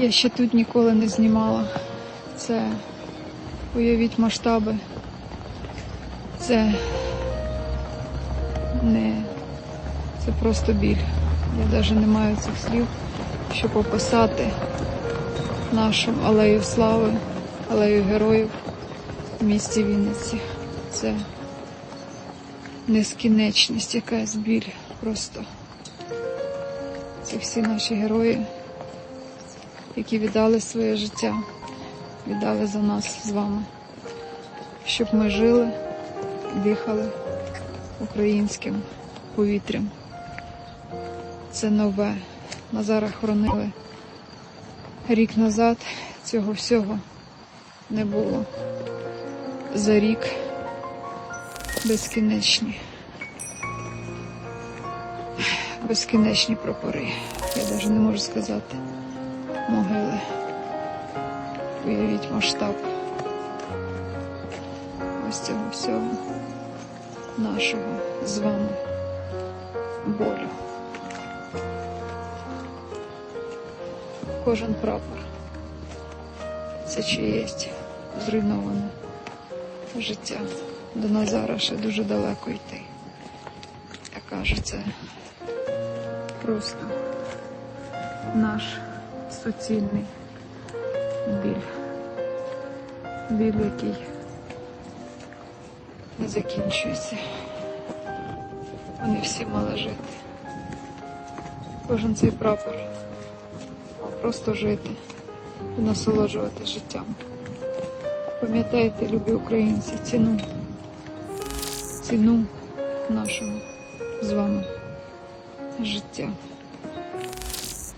Я ще тут ніколи не знімала. Це уявіть масштаби. Це не це просто біль. Я навіть не маю цих слів, щоб описати нашу алею слави, алею героїв в місті Вінниці. Це нескінченність, якась біль. Просто це всі наші герої, які віддали своє життя, віддали за нас з вами, щоб ми жили, дихали українським повітрям. Це нове. Назара хоронили рік назад. Цього всього не було. За рік безкінечні. Безкінечні прапори. Я навіть не можу сказати. Могили. Уявіть масштаб ось цього всього нашого з вами болю. Кожен прапор це чиєсь зруйноване життя. До Назара ще дуже далеко йти. Я кажу, це просто наш суцільний біль. Біль, який не закінчується. Вони всі мали жити. Кожен цей прапор просто жити і насолоджувати життям. Пам'ятайте, любі українці, ціну, ціну нашого з вами життя.